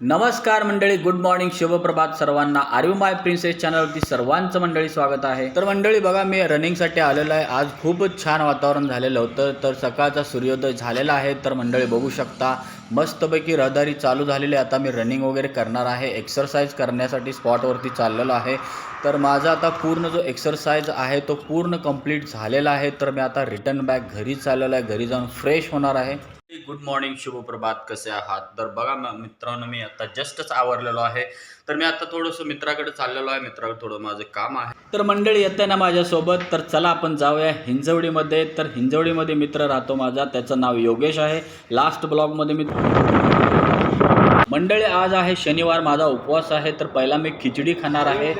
नमस्कार मंडळी good morning शुभप्रभात सर्वांना. आर्यू माय प्रिन्सेस चॅनलवरती सर्वांचं मंडळी स्वागत आहे. तर मंडळी बघा मी रनिंगसाठी आलेलो आहे. आज खूपच छान वातावरण झालेलं होतं तर सकाळचा सूर्योदय झालेला आहे. तर मंडळी बघू शकता मस्तपैकी रहदारी चालू झालेली आहे. आता मी रनिंग वगैरे करणार आहे. एक्सरसाइज करण्यासाठी स्पॉटवरती चाललेलो आहे. तर माझा आता पूर्ण जो एक्सरसाइज आहे तो पूर्ण कंप्लीट झालेला आहे. तर मी आता रिटर्न बॅक घरी चाललेलो आहे. घरी जाऊन फ्रेश होणार आहे. गुड मॉर्निंग शुभप्रभात. कसे आहात? तर बघा मित्रांनो मी आता जस्टच आवरलेलो आहे. तर मी आता थोडंसं मित्राकडे चाललेलो आहे. मित्राकडे थोडं माझं काम आहे. तर मंडळी येते ना माझ्यासोबत. तर चला आपण जाऊया हिंजवडीमध्ये. तर हिंजवडीमध्ये मित्र राहतो माझा. त्याचं नाव योगेश आहे. लास्ट ब्लॉगमध्ये मी मंडळी आज आहे शनिवार. माझा उपवास आहे. तर पहिला मी खिचडी खाणार आहे.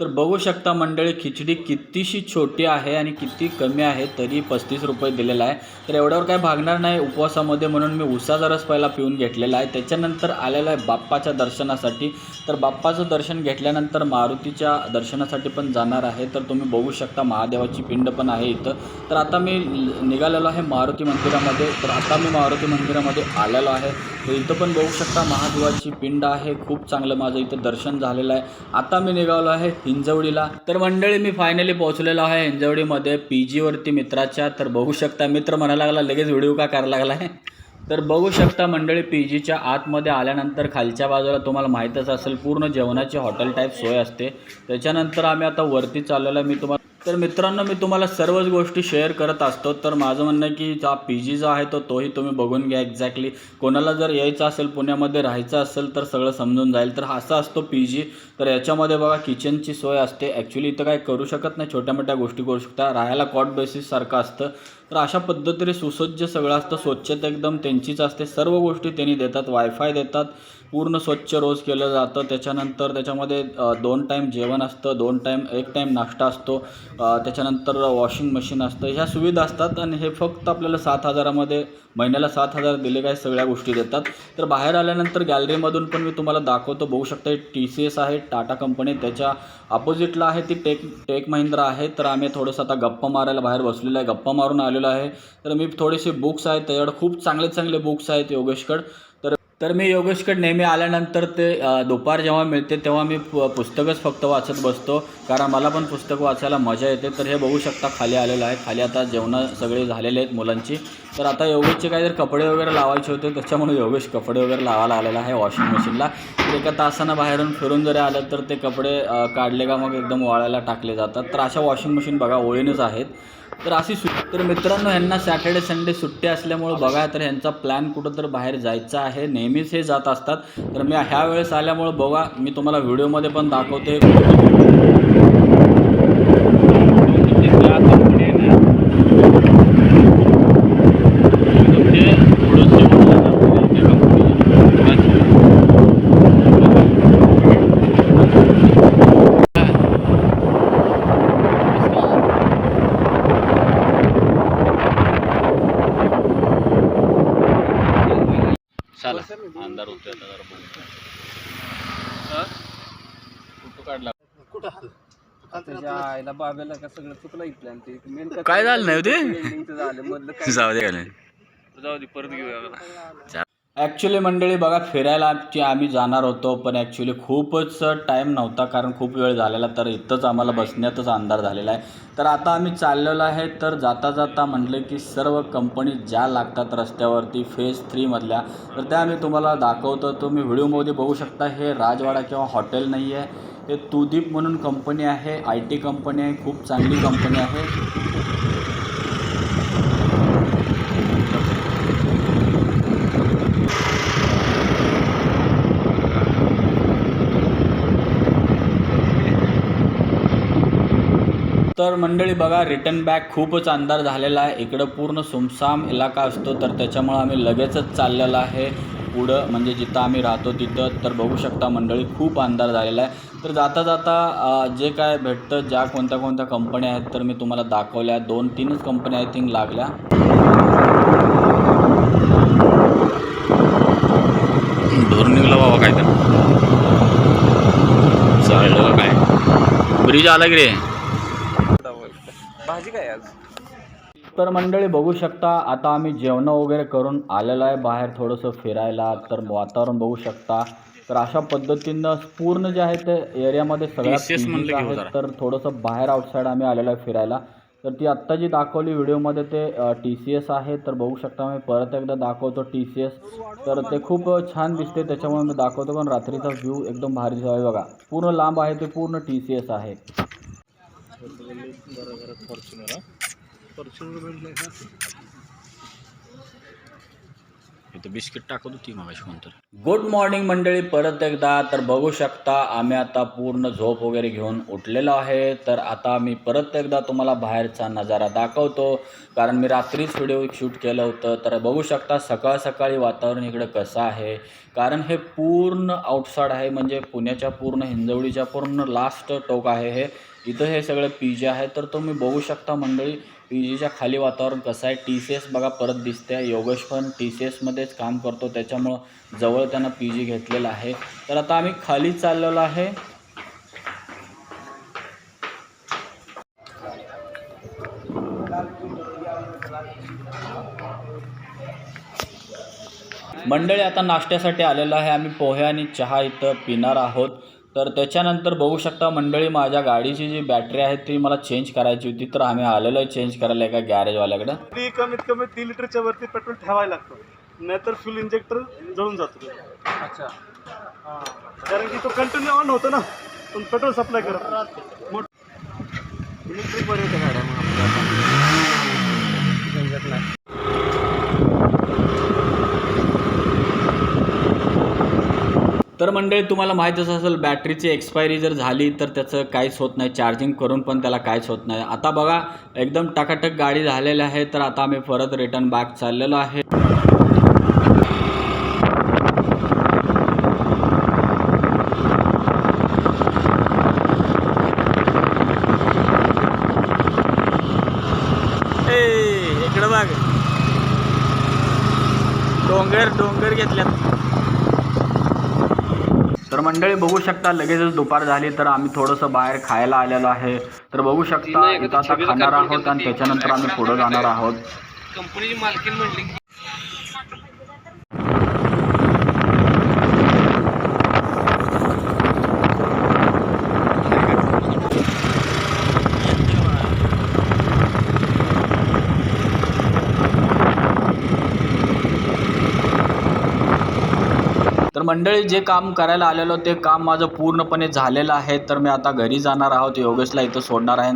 तर बघू शकता मंडळी खिचडी कितीशी छोटी आहे आणि किती कमी आहे तरी पस्तीस रुपये दिलेला आहे. तर एवढ्यावर काय भागणार नाही उपवासामध्ये म्हणून मी उसाचा रस पहिला पिऊन घेतलेला आहे. त्याच्यानंतर आलेला आहे बाप्पाच्या दर्शनासाठी. तर बाप्पाचं दर्शन घेतल्यानंतर मारुतीच्या दर्शनासाठी पण जाणार आहे. तर तुम्ही बघू शकता महादेवाची पिंड पण आहे इथं. तर आता मी निघालेलो आहे मारुती मंदिरामध्ये. तर आता मी मारुती मंदिरामध्ये आलेलो आहे. तर इथं पण बघू शकता. महादेवाची पिंड आहे. खूप चांगलं माझं इथं दर्शन झालेलं आहे. आता मी निघालो आहे हिंजवडीला. तर मंडळी मी फायनली पोहोचलेलो आहे हिंजवडीमध्ये. पी जीवरती मित्राच्या. तर बघू शकता मित्र म्हणायला लागला लगेच व्हिडिओ का करायला लागला आहे? तर बघू शकता मंडळी पी जीच्या आतमध्ये आल्यानंतर खालच्या बाजूला तुम्हाला माहीतच असेल पूर्ण जेवणाची हॉटेल टाईप सोय असते. त्याच्यानंतर आम्ही आता वरती चाललेलो मी तुम्हाला तर मित्रांनो मी तुम्हाला सर्वच गोष्टी शेअर करत असतो. तर माझं म्हणणं आहे की जा पी जी जो आहे तो तोही तुम्ही बघून घ्या एक्झॅक्टली कोणाला जर यायचं असेल पुण्यामध्ये राहायचं असेल तर सगळं समजून जाईल. तर असा असतो पी जी तर याच्यामध्ये बघा किचनची सोय असते. ॲक्च्युली इथं काय करू शकत नाही. छोट्या मोठ्या गोष्टी करू शकता. राहायला कॉट बेसिससारखं असतं. तर अशा पद्धतीने सुसज्ज सगळं असतं स्वच्छता एकदम त्यांचीच असते. सर्व गोष्टी त्यांनी देतात वायफाय देतात. पूर्ण स्वच्छ रोज केलं जातं. त्याच्यानंतर त्याच्यामध्ये दोन टाईम जेवण असतं दोन टाईम एक टाईम नाश्ता असतो. त्याच्यानंतर वॉशिंग मशीन असतं. ह्या सुविधा असतात आणि हे फक्त आपल्याला सात हजारामध्ये महिन्याला सात हजार दिले काय सगळ्या गोष्टी देतात. तर बाहेर आल्यानंतर गॅलरीमधून पण मी तुम्हाला दाखवतो. बघू शकता टी सी एस आहे टाटा कंपनी त्याच्या अपोजिटला आहे ती टेक टेक महिंद्रा आहे. तर आम्ही थोडंसं आता गप्पा मारायला बाहेर बसलेलं आहे. गप्पा मारून आलो आलेलो आहे. तर मी थोडेसे बुक्स आहेत. त्याच्याकडे खूप चांगले चांगले बुक्स आहेत योगेशकड. तर मी योगेशकडे नेहमी आल्यानंतर ते दुपार जेव्हा मिळते तेव्हा मी पुस्तकच फक्त वाचत बसतो. कारण मला पण पुस्तक वाचायला मजा येते. तर हे बघू शकता खाली आलेलं आहे. खाली आता जेवणं सगळे झालेले आहेत मुलांची. तर आता योगेशचे काही जर कपडे वगैरे लावायचे होते त्याच्यामुळे योगेश कपडे वगैरे लावायला आलेला आहे वॉशिंग मशीनला. तर एका तासानं बाहेरून फिरून जरी आलं तर ते कपडे काढले का मग एकदम वाळायला टाकले जातात. तर अशा वॉशिंग मशीन बघा ओळीनच आहेत. तर अशी सु तर मित्रांनो ह्यांना सॅटर्डे संडे सुट्टी असल्यामुळं बघा तर ह्यांचा प्लॅन कुठं तर बाहेर जायचा आहे. नेहमीच हे जात असतात. तर मी ह्या वेळेस आल्यामुळं बघा मी तुम्हाला व्हिडिओमध्ये पण दाखवते. अंधार होतोय आता जरा बघू. फोटो काढला. त्याच्या आईला बाब्याला का सगळं चुकलं इथलं ते मेन काय झालं नाही ते? दे जाऊ दे परत घेऊया. ॲक्च्युली मंडळी बघा फिरायला की आम्ही जाणार होतो पण ॲक्च्युली खूपच टाईम नव्हता कारण खूप वेळ झालेला तर इथंच आम्हाला बसण्यातच अंधार झालेला आहे. तर आता आम्ही चाललेलो आहे तर जाता जाता म्हटलं की सर्व कंपनी ज्या लागतात रस्त्यावरती फेज थ्रीमधल्या तर त्या आम्ही तुम्हाला दाखवतो. तुम्ही व्हिडिओमध्ये बघू शकता हे राजवाडा किंवा हॉटेल नाही आहे. हे तुदीप म्हणून कंपनी आहे आय टी कंपनी आहे खूप चांगली कंपनी आहे. तर मंडळी बघा रिटर्न बॅक खूपच अंधार झालेला आहे. इकडं पूर्ण सुमसाम इलाका असतो तर त्याच्यामुळं आम्ही लगेचच चाललेला आहे. पुढं म्हणजे जिथं आम्ही राहतो तिथं तर बघू शकता मंडळी खूप अंधार झालेला आहे. तर जाता जाता जे काय भेटतं ज्या कोणत्या कोणत्या कंपन्या आहेत तर मी तुम्हाला दाखवल्या. दोन तीनच कंपन्या आय थिंक लागल्या. धोरण निघला बाबा काय. तर ब्रिज आला की रे? भाजी काय आज? तर मंडळी बघू शकता आता आम्ही जेवण वगैरे करून आलेलो आहे बाहेर थोडंसं फिरायला तर वातावरण बघू शकता. तर अशा पद्धतीनं पूर्ण जे आहे ते एरियामध्ये सगळ्या आहेत तर थोडंसं बाहेर आउटसाईड आम्ही आलेलो आहे फिरायला. तर ती आत्ता जी दाखवली व्हिडिओमध्ये ते टी सी एस आहे तर बघू शकता मी परत एकदा दाखवतो टी सी एस तर ते खूप छान दिसते त्याच्यामुळे मी दाखवतो पण रात्रीचा व्ह्यू एकदम भारी आहे. बघा पूर्ण लांब आहे ते पूर्ण टी सी एस आहे. इथं बिस्किट टाकत होती मागाशी कोणतर गुड मॉर्निंग मंडळी परत एकदा तर बघू शकता आम्ही आता पूर्ण झोप वगैरे घेऊन उठलेलो आहे. तर आता मी परत एकदा तुम्हाला बाहेरचा नजारा दाखवतो. कारण मी रात्रीच व्हिडिओ शूट केलं होतं. तर बघू शकता सकाळ सकाळी वातावरण इकडं कसं आहे. कारण हे पूर्ण आउटसाईड आहे. म्हणजे पुण्याच्या पूर्ण हिंजवडीच्या पूर्ण लास्ट टोक आहे हे. इथं हे सगळं पी जी आहे तर तुम्ही बघू शकता मंडळी पी जीच्या खाली वातावरण कसं आहे. टी सी एस बघा परत दिसते योगेश पण टी सी एसमध्येच काम करतो. त्याच्यामुळं जवळ त्यांना पी जी घेतलेलं आहे. तर आता आम्ही खाली चाललेलो आहे. मंडळी आता नाश्त्यासाठी आलेलो आहे. आम्ही पोहे आणि चहा इथं पिणार आहोत. तर त्याच्यानंतर बघू शकता मंडळी माझ्या गाडीची जी बॅटरी आहे ती मला चेंज करायची होती. तर आम्ही आलेलो आहे चेंज करायला एका गॅरेजवाल्याकडं ती कमीत कमी तीन लिटरच्या वरती पेट्रोल ठेवायला लागतं. नाहीतर फ्युल इंजेक्टर जळून जातो. अच्छा. कारण की तो कंटिन्यू ऑन होतो ना. पण पेट्रोल सप्लाय करत इलेक्ट्रिक बरे होते गाड्या मग आपल्या झंझट नाही तर मंडळी तुम्हाला माहीतच असेल बॅटरीची एक्सपायरी जर झाली तर त्याचं काहीच होत नाही. चार्जिंग करून पण त्याला काहीच होत नाही. आता बघा एकदम टकाटक गाडी झालेली आहे तर आता आम्ही परत रिटर्न बॅक चाललेलो आहे. इकडं बघ. डोंगर डोंगर घेतल्यात. मंडळी बघू शकता लगेचच दुपार झाली तर आम्ही थोडंसं बाहेर खायला आलेलो आहे. तर बघू शकता इथं आता खाणार आहोत आणि त्याच्यानंतर आम्ही पुढं जाणार आहोत. कंपनीची मालकीन म्हटली मंडळी जे काम करायला आलेलो ते काम माझं पूर्णपणे झालेलं आहे तर मी आता घरी जाणार आहोत. योगेशला इथं सोडणार आहे